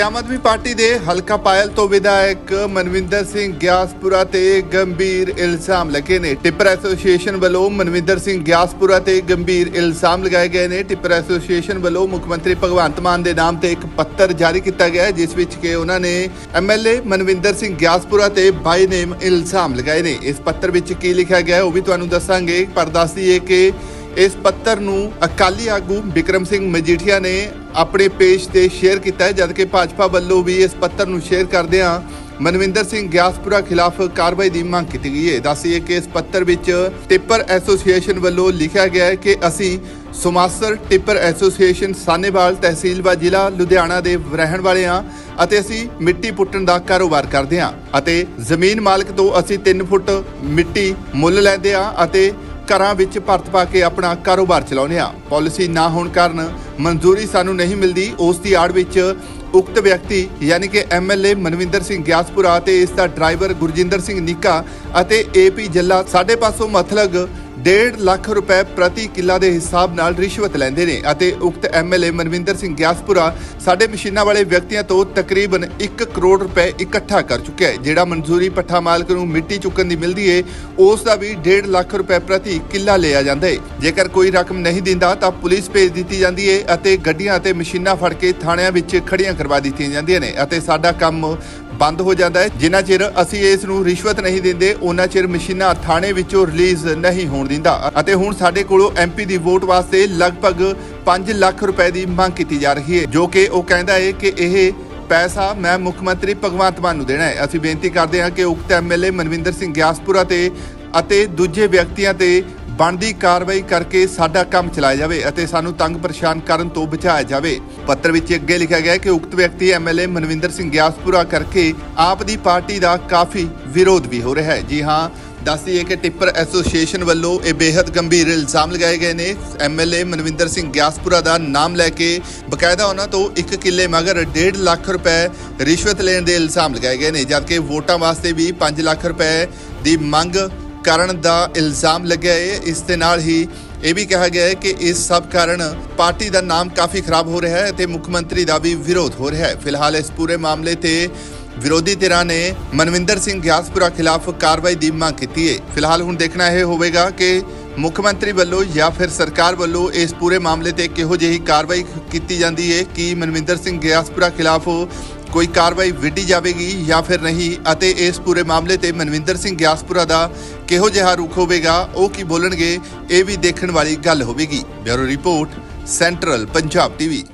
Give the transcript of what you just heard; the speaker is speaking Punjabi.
ਅਤੇ ਆਮ ਆਦਮੀ ਪਾਰਟੀ ਦੇ ਹਲਕਾ ਪਾਇਲ ਤੋਂ ਵਿਧਾਇਕ ਮਨਵਿੰਦਰ ਸਿੰਘ ਗਿਆਸਪੁਰਾ ਤੇ ਗੰਭੀਰ ਇਲਜ਼ਾਮ ਲੱਗੇ ਨੇ। ਟਿੱਪਰ ਐਸੋਸੀਏਸ਼ਨ ਵੱਲੋਂ ਮਨਵਿੰਦਰ ਸਿੰਘ ਗਿਆਸਪੁਰਾ ਤੇ ਗੰਭੀਰ ਇਲਜ਼ਾਮ ਲਗਾਏ ਗਏ ਨੇ। ਟਿੱਪਰ ਐਸੋਸੀਏਸ਼ਨ ਵੱਲੋਂ ਮੁੱਖ ਮੰਤਰੀ ਭਗਵੰਤ ਮਾਨ ਦੇ ਨਾਮ ਤੇ ਇੱਕ ਪੱਤਰ ਜਾਰੀ ਕੀਤਾ ਗਿਆ ਜਿਸ ਵਿੱਚ ਕਿ ਉਹਨਾਂ ਨੇ ਐਮਐਲਏ ਮਨਵਿੰਦਰ ਸਿੰਘ ਗਿਆਸਪੁਰਾ ਤੇ ਬਾਈ ਨੇਮ ਇਲਜ਼ਾਮ ਲਗਾਏ ਨੇ। ਇਸ ਪੱਤਰ ਵਿੱਚ ਕੀ ਲਿਖਿਆ ਗਿਆ ਉਹ ਵੀ ਤੁਹਾਨੂੰ ਦੱਸਾਂਗੇ। ਪਰ ਦੱਸ ਦਈਏ ਕਿ ਇਸ ਪੱਤਰ ਨੂੰ ਅਕਾਲੀ ਆਗੂ ਵਿਕਰਮ ਸਿੰਘ ਮਜੀਠੀਆ ਨੇ ਆਪਣੇ ਪੇਜ ਤੇ ਸ਼ੇਅਰ ਕੀਤਾ ਹੈ ਜਦਕਿ ਭਾਜਪਾ ਵੱਲੋਂ ਵੀ ਇਸ ਪੱਤਰ ਨੂੰ ਸ਼ੇਅਰ ਕਰਦਿਆਂ ਮਨਵਿੰਦਰ ਸਿੰਘ ਗਿਆਸਪੁਰਾ ਖਿਲਾਫ ਕਾਰਵਾਈ ਦੀ ਮੰਗ ਕੀਤੀ ਗਈ ਹੈ। ਦੱਸੀਏ ਕਿ ਇਸ ਪੱਤਰ ਵਿੱਚ ਟਿੱਪਰ ਐਸੋਸੀਏਸ਼ਨ ਵੱਲੋਂ ਲਿਖਿਆ ਗਿਆ ਹੈ ਕਿ ਅਸੀਂ ਸੁਮਾਸਰ ਟਿੱਪਰ ਐਸੋਸੀਏਸ਼ਨ ਸਾਨੇਵਾਲ ਤਹਿਸੀਲ ਜ਼ਿਲ੍ਹਾ ਲੁਧਿਆਣਾ ਦੇ ਰਹਿਣ ਵਾਲੇ ਹਾਂ ਅਤੇ ਅਸੀਂ ਮਿੱਟੀ ਪੁੱਟਣ ਦਾ ਕਾਰੋਬਾਰ ਕਰਦੇ ਹਾਂ ਅਤੇ ਜ਼ਮੀਨ ਮਾਲਕ ਤੋਂ ਅਸੀਂ 3 ਫੁੱਟ ਮਿੱਟੀ ਮੁੱਲ ਲੈਂਦੇ ਹਾਂ ਅਤੇ ਘਰਾਂ ਵਿੱਚ ਭਰਤ ਪਾ ਕੇ ਆਪਣਾ ਕਾਰੋਬਾਰ ਚਲਾਉਂਦੇ ਹਾਂ। ਪਾਲਿਸੀ ਨਾ ਹੋਣ ਕਾਰਨ ਮਨਜ਼ੂਰੀ ਸਾਨੂੰ ਨਹੀਂ ਮਿਲਦੀ। ਉਸ ਦੀ ਆੜ ਵਿੱਚ ਉਕਤ ਵਿਅਕਤੀ, ਯਾਨੀ ਕਿ ਐਮਐਲਏ ਮਨਵਿੰਦਰ ਸਿੰਘ ਗਿਆਸਪੁਰਾ ਅਤੇ ਇਸ ਦਾ ਡਰਾਈਵਰ ਗੁਰਜਿੰਦਰ ਸਿੰਘ ਨਿੱਕਾ ਅਤੇ ਏਪੀ ਜੱਲਾ ਸਾਡੇ ਪਾਸੋਂ ਮਤਲਬ 1.5 ਲੱਖ ਰੁਪਏ ਪ੍ਰਤੀ ਕਿੱਲਾ ਦੇ ਹਿਸਾਬ ਨਾਲ ਰਿਸ਼ਵਤ ਲੈਂਦੇ ਨੇ ਅਤੇ ਉਕਤ ਐਮਐਲਏ ਮਨਵਿੰਦਰ ਸਿੰਘ ਗਿਆਸਪੁਰਾ ਸਾਡੇ ਮਸ਼ੀਨਾਂ ਵਾਲੇ ਵਿਅਕਤੀਆਂ ਤੋਂ ਤਕਰੀਬਨ 1 ਕਰੋੜ ਰੁਪਏ ਇਕੱਠਾ ਕਰ ਚੁੱਕਿਆ ਹੈ, ਜਿਹੜਾ ਮਨਜ਼ੂਰੀ ਪੱਠਾ ਮਾਲਕ ਨੂੰ ਮਿੱਟੀ ਚੁੱਕਣ ਦੀ ਮਿਲਦੀ ਏ, ਉਸ ਦਾ ਵੀ 1.5 ਲੱਖ ਰੁਪਏ ਪ੍ਰਤੀ ਕਿੱਲਾ ਲਿਆ ਜਾਂਦਾ ਏ। ਜੇਕਰ ਕੋਈ ਰਕਮ ਨਹੀਂ ਦਿੰਦਾ ਤਾਂ ਪੁਲਿਸ ਭੇਜ ਦਿੱਤੀ ਜਾਂਦੀ ਏ ਅਤੇ ਗੱਡੀਆਂ ਅਤੇ ਮਸ਼ੀਨਾਂ ਫੜ ਕੇ ਥਾਣਿਆਂ ਵਿੱਚ ਖੜੀਆਂ ਕਰਵਾ ਦਿੱਤੀਆਂ ਜਾਂਦੀਆਂ ਨੇ ਅਤੇ ਸਾਡਾ ਕੰਮ ਬੰਦ ਹੋ ਜਾਂਦਾ ਹੈ। ਜਿੰਨਾ ਚਿਰ ਅਸੀਂ ਇਸ ਨੂੰ ਰਿਸ਼ਵਤ ਨਹੀਂ ਦਿੰਦੇ ਉਹਨਾਂ ਚਿਰ ਮਸ਼ੀਨਾਂ ਥਾਣੇ ਵਿੱਚੋਂ ਰਿਲੀਜ਼ ਨਹੀਂ ਹੋਣ ਦਿੰਦਾ। ਅਤੇ ਹੁਣ ਸਾਡੇ ਕੋਲੋਂ ਐਮਪੀ ਦੀ ਵੋਟ ਵਾਸਤੇ ਲਗਭਗ 5 ਲੱਖ ਰੁਪਏ ਦੀ ਮੰਗ ਕੀਤੀ ਜਾ ਰਹੀ ਹੈ, ਜੋ ਕਿ ਉਹ ਕਹਿੰਦਾ ਹੈ ਕਿ ਇਹ ਪੈਸਾ ਮੈਂ ਮੁੱਖ ਮੰਤਰੀ ਭਗਵੰਤ ਮਾਨ ਨੂੰ ਦੇਣਾ ਹੈ। ਅਸੀਂ ਬੇਨਤੀ ਕਰਦੇ ਹਾਂ ਕਿ ਉਕਤ ਐਮਐਲਏ ਮਨਵਿੰਦਰ ਸਿੰਘ ਗਿਆਸਪੁਰਾ ਤੇ ਅਤੇ ਦੂਜੇ ਵਿਅਕਤੀਆਂ ਤੇ ਬਣਦੀ ਕਾਰਵਾਈ ਕਰਕੇ ਸਾਡਾ ਕੰਮ ਚਲਾਇਆ ਜਾਵੇ ਅਤੇ ਸਾਨੂੰ ਤੰਗ ਪਰੇਸ਼ਾਨ ਕਰਨ ਤੋਂ ਬਚਾਇਆ ਜਾਵੇ। ਪੱਤਰ ਵਿੱਚ ਅੱਗੇ ਲਿਖਿਆ ਗਿਆ ਕਿ ਉਕਤ ਵਿਅਕਤੀ ਐਮਐਲਏ ਮਨਵਿੰਦਰ ਸਿੰਘ ਗਿਆਸਪੁਰਾ ਕਰਕੇ ਆਪ ਦੀ ਪਾਰਟੀ ਦਾ ਕਾਫੀ ਵਿਰੋਧ ਵੀ ਹੋ ਰਿਹਾ ਹੈ। ਜੀ ਹਾਂ ਦੱਸਦੀਏ ਕਿ ਟਿੱਪਰ ਐਸੋਸੀਏਸ਼ਨ ਵੱਲੋਂ ਇਹ ਬੇहद ਗੰਭੀਰ ਇਲਜ਼ਾਮ ਲਗਾਏ ਗਏ ਨੇ। ਐਮਐਲਏ ਮਨਵਿੰਦਰ ਸਿੰਘ ਗਿਆਸਪੁਰਾ ਦਾ ਨਾਮ ਲੈ ਕੇ ਬਕਾਇਦਾ ਉਹਨਾਂ ਤੋਂ 1 ਕਿੱਲੇ ਮਗਰ 1.5 ਲੱਖ ਰੁਪਏ ਰਿਸ਼ਵਤ ਲੈਣ ਦੇ ਇਲਜ਼ਾਮ ਲਗਾਏ ਗਏ ਨੇ, ਜਦਕਿ ਵੋਟਾਂ ਵਾਸਤੇ ਵੀ 5 ਲੱਖ ਰੁਪਏ ਦੀ ਮੰਗ ਕਰਨ ਦਾ ਇਲਜ਼ਾਮ ਲੱਗਿਆ ਹੈ। ਇਸ ਦੇ ਨਾਲ ਹੀ ਇਹ ਵੀ ਕਿਹਾ ਗਿਆ ਹੈ ਕਿ ਇਸ ਸਭ ਕਾਰਨ ਪਾਰਟੀ ਦਾ ਨਾਮ ਕਾਫੀ ਖਰਾਬ ਹੋ ਰਿਹਾ ਹੈ ਤੇ ਮੁੱਖ ਮੰਤਰੀ ਦਾ ਵੀ ਵਿਰੋਧ ਹੋ ਰਿਹਾ ਹੈ। ਫਿਲਹਾਲ ਇਸ ਪੂਰੇ ਮਾਮਲੇ ਤੇ ਵਿਰੋਧੀ ਧਿਰਾਂ ਨੇ ਮਨਵਿੰਦਰ ਸਿੰਘ ਗਿਆਸਪੁਰਾ ਖਿਲਾਫ ਕਾਰਵਾਈ ਦੀ ਮੰਗ ਕੀਤੀ ਹੈ। ਫਿਲਹਾਲ ਹੁਣ ਦੇਖਣਾ ਇਹ ਹੋਵੇਗਾ ਕਿ ਮੁੱਖ ਮੰਤਰੀ ਵੱਲੋਂ ਜਾਂ ਫਿਰ ਸਰਕਾਰ ਵੱਲੋਂ ਇਸ ਪੂਰੇ ਮਾਮਲੇ ਤੇ ਕਿਹੋ ਜਿਹੀ ਕਾਰਵਾਈ ਕੀਤੀ ਜਾਂਦੀ ਹੈ। ਕਿ ਮਨਵਿੰਦਰ ਸਿੰਘ ਗਿਆਸਪੁਰਾ ਖਿਲਾਫ ਕੋਈ ਕਾਰਵਾਈ ਵਿੱਢੀ ਜਾਵੇਗੀ ਜਾਂ ਫਿਰ ਨਹੀਂ ਅਤੇ ਇਸ ਪੂਰੇ ਮਾਮਲੇ ਤੇ ਮਨਵਿੰਦਰ ਸਿੰਘ ਗਿਆਸਪੁਰਾ ਦਾ ਕਿਹੋ ਜਿਹਾ ਰੁਖ ਹੋਵੇਗਾ, ਉਹ ਕੀ ਬੋਲਣਗੇ, ਇਹ ਵੀ ਦੇਖਣ ਵਾਲੀ ਗੱਲ ਹੋਵੇਗੀ। Bureau report, central Punjab TV.